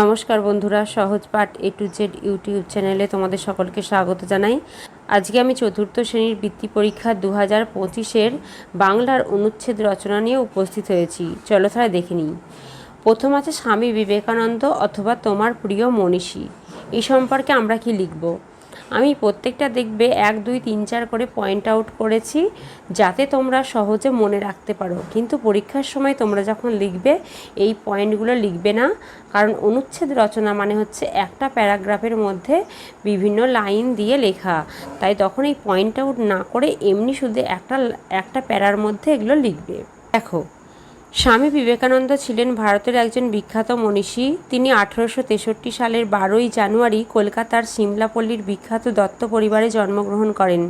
নমস্কার বন্ধুরা, সহজ পাঠ এ টু জেড ইউটিউব চ্যানেলে তোমাদের সকলকে স্বাগত জানাই। আজকে আমি চতুর্থ শ্রেণির বৃত্তি পরীক্ষা দু হাজার পঁচিশের বাংলার অনুচ্ছেদ রচনা নিয়ে উপস্থিত হয়েছি। চলো তাহলে দেখে নিই। প্রথম আছে স্বামী বিবেকানন্দ অথবা তোমার প্রিয় মনীষী। এই সম্পর্কে আমরা কি লিখব? আমি প্রত্যেকটা দেখবে এক, দুই, তিন, চার করে পয়েন্ট আউট করেছি যাতে তোমরা সহজে মনে রাখতে পারো। কিন্তু পরীক্ষার সময় তোমরা যখন লিখবে, এই পয়েন্টগুলো লিখবে না। কারণ অনুচ্ছেদ রচনা মানে হচ্ছে একটা প্যারাগ্রাফের মধ্যে বিভিন্ন লাইন দিয়ে লেখা। তাই তখন এই পয়েন্ট আউট না করে এমনি শুধু একটা একটা প্যারার মধ্যে এগুলো লিখবে। দেখো স্বামী বিবেকানন্দ ছিলেন ভারতের একজন বিখ্যাত মনীষী। তিনি আঠারোশো তেষট্টি সালের বারোই জানুয়ারি কলকাতার সিমলাপল্লীর বিখ্যাত দত্ত পরিবারে জন্মগ্রহণ করেন।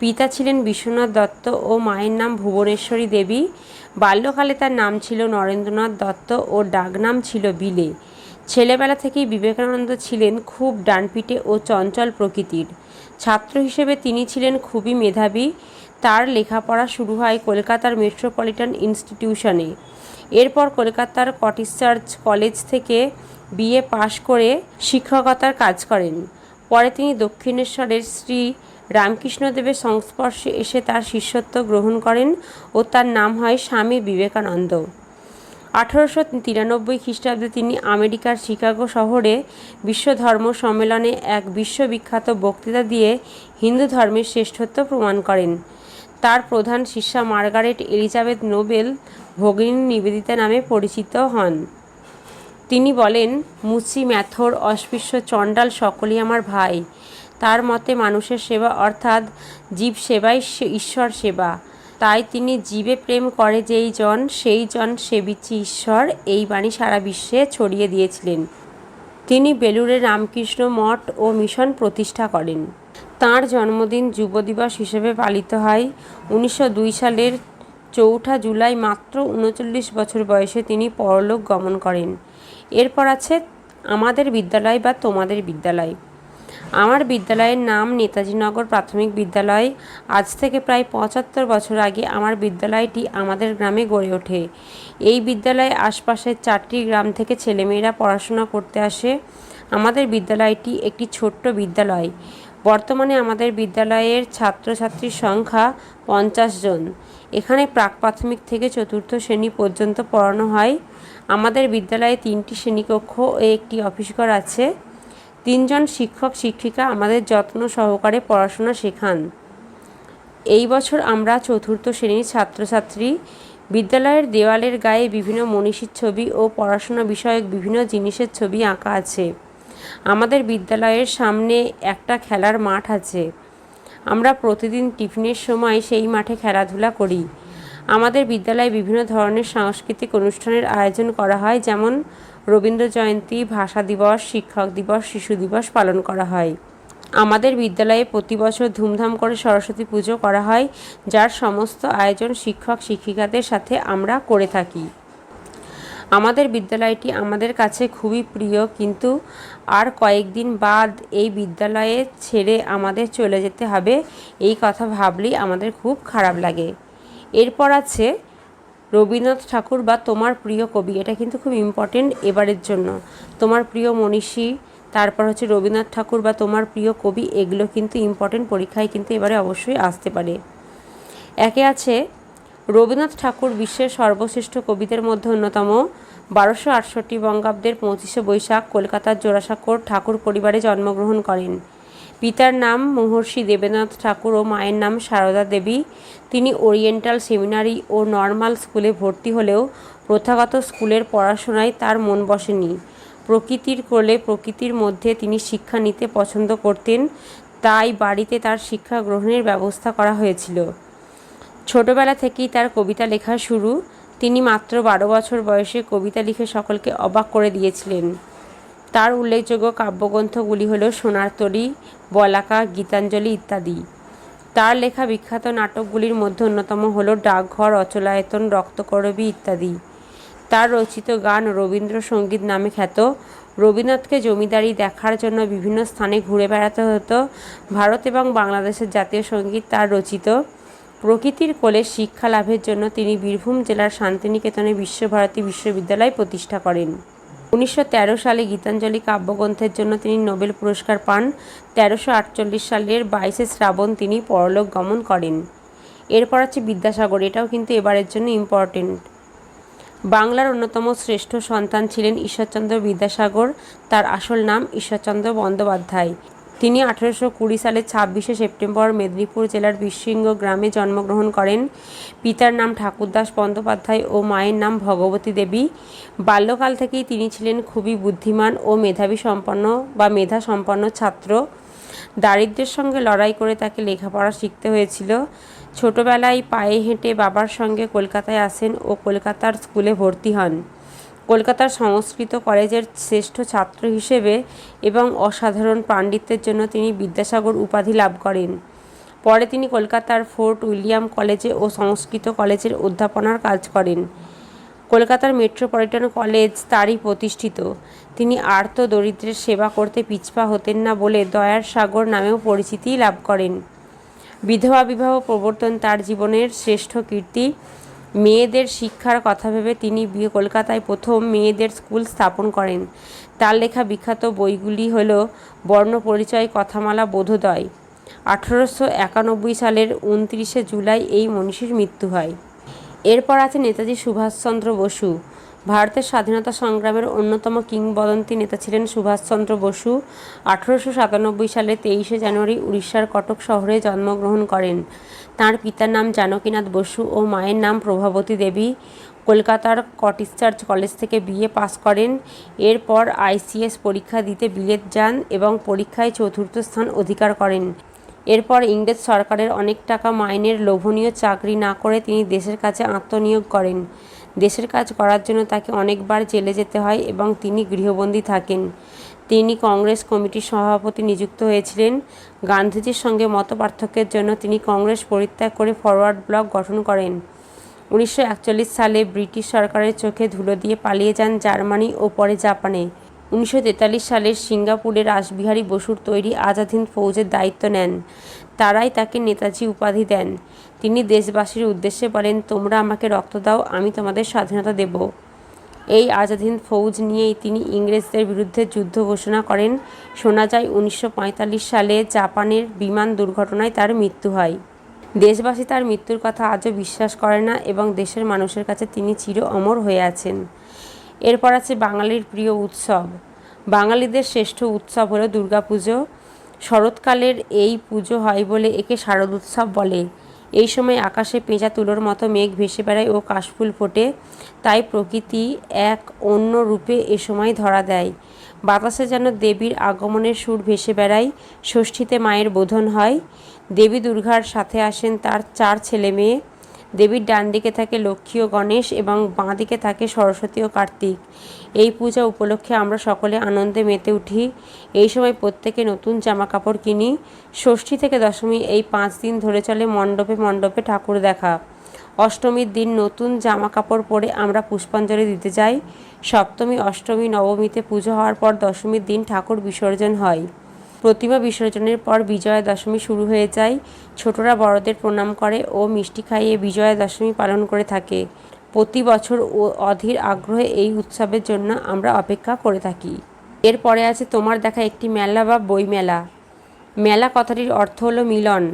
পিতা ছিলেন বিশ্বনাথ দত্ত ও মায়ের নাম ভুবনেশ্বরী দেবী। বাল্যকালে তার নাম ছিল নরেন্দ্রনাথ দত্ত ও ডাকনাম ছিল বিলে। ছেলেবেলা থেকেই বিবেকানন্দ ছিলেন খুব ডানপিটে ও চঞ্চল প্রকৃতির। ছাত্র হিসেবে তিনি ছিলেন খুবই মেধাবী। তার লেখাপড়া শুরু হয় কলকাতার মেট্রোপলিটন ইনস্টিটিউশনে। এরপর কলকাতার কটিস চার্চ কলেজ থেকে বিএ পাশ করে শিক্ষকতার কাজ করেন। পরে তিনি দক্ষিণেশ্বরের শ্রী রামকৃষ্ণদেবের সংস্পর্শে এসে তার শিষ্যত্ব গ্রহণ করেন ও তার নাম হয় স্বামী বিবেকানন্দ। আঠারোশো তিরানব্বই খ্রিস্টাব্দে তিনি আমেরিকার শিকাগো শহরে বিশ্ব ধর্ম সম্মেলনে এক বিশ্ববিখ্যাত বক্তৃতা দিয়ে হিন্দু ধর্মের শ্রেষ্ঠত্ব প্রমাণ করেন। তার প্রধান শিষ্যা মার্গারেট এলিজাবেথ নোবেল ভগিনী নিবেদিতা নামে পরিচিত হন। তিনি বলেন মুচি ম্যাথর অস্পৃশ্য চণ্ডাল সকলেই আমার ভাই। তার মতে মানুষের সেবা অর্থাৎ জীব সেবাই ঈশ্বর সেবা। তাই তিনি জীবে প্রেম করে যেই জন, সেই জন সেবিচ্ছি ঈশ্বর। এই বাণী সারা বিশ্বে ছড়িয়ে দিয়েছিলেন। তিনি বেলুড়ে রামকৃষ্ণ মঠ ও মিশন প্রতিষ্ঠা করেন। তাঁর জন্মদিন যুব দিবস হিসেবে পালিত হয়। উনিশশো দুই সালের চৌঠা জুলাই মাত্র উনচল্লিশ বছর বয়সে তিনি পরলোক গমন করেন। এরপর আছে আমাদের বিদ্যালয় বা তোমাদের বিদ্যালয়। আমার বিদ্যালয়ের নাম নেতাজিনগর প্রাথমিক বিদ্যালয়। আজ থেকে প্রায় পঁচাত্তর বছর আগে আমার বিদ্যালয়টি আমাদের গ্রামে গড়ে ওঠে। এই বিদ্যালয়ে আশপাশের চারটি গ্রাম থেকে ছেলেমেয়েরা পড়াশোনা করতে আসে। আমাদের বিদ্যালয়টি একটি ছোট্ট বিদ্যালয়। বর্তমানে আমাদের বিদ্যালয়ের ছাত্রছাত্রীর সংখ্যা পঞ্চাশ জন। এখানে প্রাক প্রাথমিক থেকে চতুর্থ শ্রেণি পর্যন্ত পড়ানো হয়। আমাদের বিদ্যালয়ে তিনটি শ্রেণীকক্ষ ও একটি অফিস ঘর আছে। তিনজন শিক্ষক, শিক্ষিকা আমাদের যত্ন সহকারে পড়াশোনা শেখান। এই বছর আমরা চতুর্থ শ্রেণির ছাত্রছাত্রী। বিদ্যালয়ের দেওয়ালের গায়ে বিভিন্ন মনীষীর ছবি ও পড়াশোনা বিষয়ক বিভিন্ন জিনিসের ছবি আঁকা আছে। আমাদের বিদ্যালয়ের সামনে একটা খেলার মাঠ আছে। আমরা প্রতিদিন টিফিনের সময় সেই মাঠে খেলাধুলা করি। আমাদের বিদ্যালয়ে বিভিন্ন ধরনের সাংস্কৃতিক অনুষ্ঠানের আয়োজন করা হয়, যেমন রবীন্দ্র জয়ন্তী, ভাষা দিবস, শিক্ষক দিবস, শিশু দিবস পালন করা হয়। আমাদের বিদ্যালয়ে প্রতি বছর ধুমধাম করে সরস্বতী পুজো করা হয়, যার সমস্ত আয়োজন শিক্ষক শিক্ষিকাদের সাথে আমরা করে থাকি। আমাদের বিদ্যালয়টি আমাদের কাছে খুবই প্রিয়, কিন্তু আর কয়েকদিন বাদ এই বিদ্যালয়ে ছেড়ে আমাদের চলে যেতে হবে, এই কথা ভাবলেই আমাদের খুব খারাপ লাগে। এরপর আছে রবীন্দ্রনাথ ঠাকুর বা তোমার প্রিয় কবি, এটা কিন্তু খুব ইম্পর্টেন্ট এবারের জন্য। তোমার প্রিয় মনীষী, তারপর হচ্ছে রবীন্দ্রনাথ ঠাকুর বা তোমার প্রিয় কবি, এগুলো কিন্তু ইম্পর্টেন্ট পরীক্ষায় কিন্তু এবারে অবশ্যই আসতে পারে। একে আছে রবীন্দ্রনাথ ঠাকুর বিশ্বের সর্বশ্রেষ্ঠ কবিদের মধ্যে অন্যতম। বারোশো আটষট্টি বঙ্গাব্দের পঁচিশে বৈশাখ কলকাতার জোড়াসাঁকোর ঠাকুর পরিবারে জন্মগ্রহণ করেন। পিতার নাম মহর্ষি দেবেন্দ্রনাথ ঠাকুর ও মায়ের নাম সারদা দেবী। তিনি ওরিয়েন্টাল সেমিনারি ও নর্মাল স্কুলে ভর্তি হলেও প্রথাগত স্কুলের পড়াশোনায় তার মন বসেনি। প্রকৃতির কোলে প্রকৃতির মধ্যে তিনি শিক্ষা নিতে পছন্দ করতেন, তাই বাড়িতে তার শিক্ষা গ্রহণের ব্যবস্থা করা হয়েছিল। ছোটবেলা থেকেই তার কবিতা লেখা শুরু। তিনি মাত্র বারো বছর বয়সে কবিতা লিখে সকলকে অবাক করে দিয়েছিলেন। তার উল্লেখযোগ্য কাব্যগ্রন্থগুলি হল সোনার তরী, বলাকা, গীতাঞ্জলি ইত্যাদি। তার লেখা বিখ্যাত নাটকগুলির মধ্যে অন্যতম হল ডাকঘর, অচলায়তন, রক্তকরবী ইত্যাদি। তার রচিত গান রবীন্দ্রসঙ্গীত নামে খ্যাত। রবীন্দ্রনাথকে জমিদারি দেখার জন্য বিভিন্ন স্থানে ঘুরে বেড়াতে হতো। ভারত এবং বাংলাদেশের জাতীয় সংগীত তার রচিত। প্রকৃতির কোলে শিক্ষা লাভের জন্য তিনি বীরভূম জেলার শান্তিনিকেতনে বিশ্বভারতী বিশ্ববিদ্যালয় প্রতিষ্ঠা করেন। উনিশশো তেরো সালে গীতাঞ্জলি কাব্যগ্রন্থের জন্য তিনি নোবেল পুরস্কার পান। তেরোশো সালের বাইশে শ্রাবণ তিনি পরলোক গমন করেন। এরপর আছে বিদ্যাসাগর, এটাও কিন্তু এবারের জন্য ইম্পর্টেন্ট বাংলার অন্যতম শ্রেষ্ঠ সন্তান ছিলেন ঈশ্বরচন্দ্র বিদ্যাসাগর। তার আসল নাম ঈশ্বরচন্দ্র বন্দ্যোপাধ্যায়। তিনি আঠেরোশো কুড়ি সালের ছাব্বিশে সেপ্টেম্বর মেদিনীপুর জেলার বিশৃঙ্গ গ্রামে জন্মগ্রহণ করেন। পিতার নাম ঠাকুরদাস বন্দ্যোপাধ্যায় ও মায়ের নাম ভগবতী দেবী। বাল্যকাল থেকেই তিনি ছিলেন খুবই বুদ্ধিমান ও মেধাবী সম্পন্ন বা মেধা সম্পন্ন ছাত্র। দারিদ্র্যের সঙ্গে লড়াই করে তাকে লেখাপড়া শিখতে হয়েছিল। ছোটবেলায় পায়ে হেঁটে বাবার সঙ্গে কলকাতায় আসেন ও কলকাতার স্কুলে ভর্তি হন। কলকাতার সংস্কৃত কলেজের শ্রেষ্ঠ ছাত্র হিসেবে এবং অসাধারণ পাণ্ডিত্যের জন্য তিনি বিদ্যাসাগর উপাধি লাভ করেন। পরে তিনি কলকাতার ফোর্ট উইলিয়াম কলেজে ও সংস্কৃত কলেজের অধ্যাপনার কাজ করেন। কলকাতার মেট্রোপলিটন কলেজ তারই প্রতিষ্ঠিত। তিনি আর্ত দরিদ্রের সেবা করতে পিছপা হতেন না বলে দয়ার সাগর নামেও পরিচিতি লাভ করেন। বিধবা বিবাহ প্রবর্তন তার জীবনের শ্রেষ্ঠ কীর্তি। মেয়েদের শিক্ষার কথা ভেবে তিনি কলকাতায় প্রথম মেয়েদের স্কুল স্থাপন করেন। তার লেখা বিখ্যাত বইগুলি হল বর্ণপরিচয় কথামালা, বোধোদয়। আঠারোশো একানব্বই সালের উনত্রিশে জুলাই এই মনীষীর মৃত্যু হয়। এরপর আছে নেতাজি সুভাষচন্দ্র বসু। ভারতের স্বাধীনতা সংগ্রামের অন্যতম কিংবদন্তি নেতা ছিলেন সুভাষচন্দ্র বসু। আঠারোশো সাতানব্বই সালে তেইশে জানুয়ারি উড়িষ্যার কটক শহরে জন্মগ্রহণ করেন। তার পিতার নাম জানকীনাথ বসু ও মায়ের নাম প্রভাবতী দেবী। কলকাতার কটিস চার্চ কলেজ থেকে বিএ পাস করেন। এরপর আইসিএস পরীক্ষা দিতে বিলেত যান এবং পরীক্ষায় চতুর্থ স্থান অধিকার করেন। এরপর ইংরেজ সরকারের অনেক টাকা মাইনের লোভনীয় চাকরি না করে তিনি দেশের কাছে আত্মনিয়োগ করেন। দেশের কাজ করার জন্য তাকে অনেকবার জেলে যেতে হয় এবং তিনি গৃহবন্দী থাকেন। তিনি কংগ্রেস কমিটির সভাপতি নিযুক্ত হয়েছিলেন। গান্ধীজির সঙ্গে মতপার্থক্যের জন্য তিনি কংগ্রেস পরিত্যাগ করে ফরওয়ার্ড ব্লক গঠন করেন। উনিশশো একচল্লিশ সালে ব্রিটিশ সরকারের চোখে ধুলো দিয়ে পালিয়ে যান জার্মানি ও পরে জাপানে। উনিশশো তেতাল্লিশ সালে সিঙ্গাপুরে রাসবিহারী বসুর তৈরি আজাদ হিন্দ ফৌজের দায়িত্ব নেন। তারাই তাকে নেতাজি উপাধি দেন। তিনি দেশবাসীর উদ্দেশ্যে বলেন, তোমরা আমাকে রক্ত দাও, আমি তোমাদের স্বাধীনতা দেব। এই আজাদ হিন্দ ফৌজ নিয়েই তিনি ইংরেজদের বিরুদ্ধে যুদ্ধ ঘোষণা করেন। শোনা যায়, উনিশশো পঁয়তাল্লিশ সালে জাপানের বিমান দুর্ঘটনায় তার মৃত্যু হয়। দেশবাসী তার মৃত্যুর কথা আজও বিশ্বাস করে না এবং দেশের মানুষের কাছে তিনি চির অমর হয়ে আছেন। এরপর আছে বাঙালির প্রিয় উৎসব। বাঙালিদের শ্রেষ্ঠ উৎসব হলো দুর্গাপুজো। শরৎকালের এই পুজো হয় বলে একে শারদ উৎসব বলে। এই সময় আকাশে পেঁচা তুলোর মতো মেঘ ভেসে বেড়ায় ও কাশফুল ফোটে। তাই প্রকৃতি এক অন্য রূপে এ সময় ধরা দেয়। বাতাসে যেন দেবীর আগমনের সুর ভেসে বেড়ায়, ষষ্ঠীতে মায়ের বোধন হয়। দেবী দুর্গার সাথে আসেন তার চার ছেলে মেয়ে। দেবীর ডান দিকে থাকে লক্ষ্মী ও গণেশ এবং বাঁ দিকে থাকে সরস্বতী ও কার্তিক। এই পূজা উপলক্ষে আমরা সকলে আনন্দে মেতে উঠি। এই সময় প্রত্যেকে নতুন জামা কাপড় কিনি। ষষ্ঠী থেকে দশমী এই পাঁচ দিন ধরে চলে মণ্ডপে মণ্ডপে ঠাকুর দেখা। অষ্টমীর দিন নতুন জামা কাপড় পরে আমরা পুষ্পাঞ্জলি দিতে যাই। সপ্তমী, অষ্টমী, নবমীতে পুজো হওয়ার পর দশমীর দিন ঠাকুর বিসর্জন হয়। প্রতিমা বিসর্জনের পর বিজয়া দশমী শুরু হয়ে যায়। ছোটরা বড়দের প্রণাম করে ও মিষ্টি খাইয়ে বিজয়া দশমী পালন করে থাকে। প্রতি বছর ও অধীর আগ্রহে এই উৎসবের জন্য আমরা অপেক্ষা করে থাকি। এরপরে আছে তোমার দেখা একটি মেলা বা বইমেলা। মেলা কথাটির অর্থ হলো মিলন।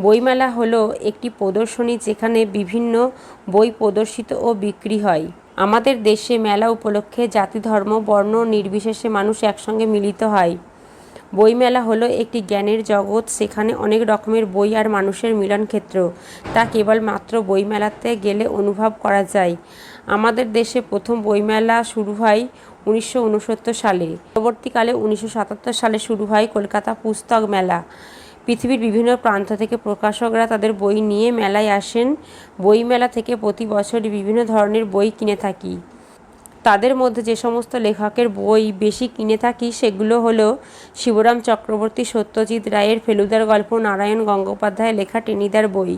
বইমেলা হলো একটি প্রদর্শনী যেখানে বিভিন্ন বই প্রদর্শিত ও বিক্রি হয়। আমাদের দেশে মেলা উপলক্ষে জাতি, ধর্ম, বর্ণ নির্বিশেষে মানুষ একসঙ্গে মিলিত হয়। বইমেলা হলো একটি জ্ঞানের জগৎ, সেখানে অনেক রকমের বই আর মানুষের মিলন ক্ষেত্র। তা কেবলমাত্র বইমেলাতে গেলে অনুভব করা যায়। আমাদের দেশে প্রথম বইমেলা শুরু হয় উনিশশো উনসত্তর সালে। পরবর্তীকালে উনিশশো সাতাত্তর সালে শুরু হয় কলকাতা পুস্তক মেলা। পৃথিবীর বিভিন্ন প্রান্ত থেকে প্রকাশকরা তাদের বই নিয়ে মেলায় আসেন। বইমেলা থেকে প্রতি বছরই বিভিন্ন ধরনের বই কিনে থাকি। তাদের মধ্যে যে সমস্ত লেখকের বই বেশি কিনে থাকি সেগুলো হলো শিবরাম চক্রবর্তী, সত্যজিৎ রায়ের ফেলুদার গল্প, নারায়ণ গঙ্গোপাধ্যায় লেখা টেনিদার বই।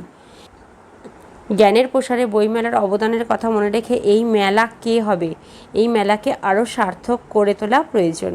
জ্ঞানের প্রসারে বইমেলার অবদানের কথা মনে রেখে এই মেলা কে হবে? এই মেলাকে আরও সার্থক করে তোলা প্রয়োজন।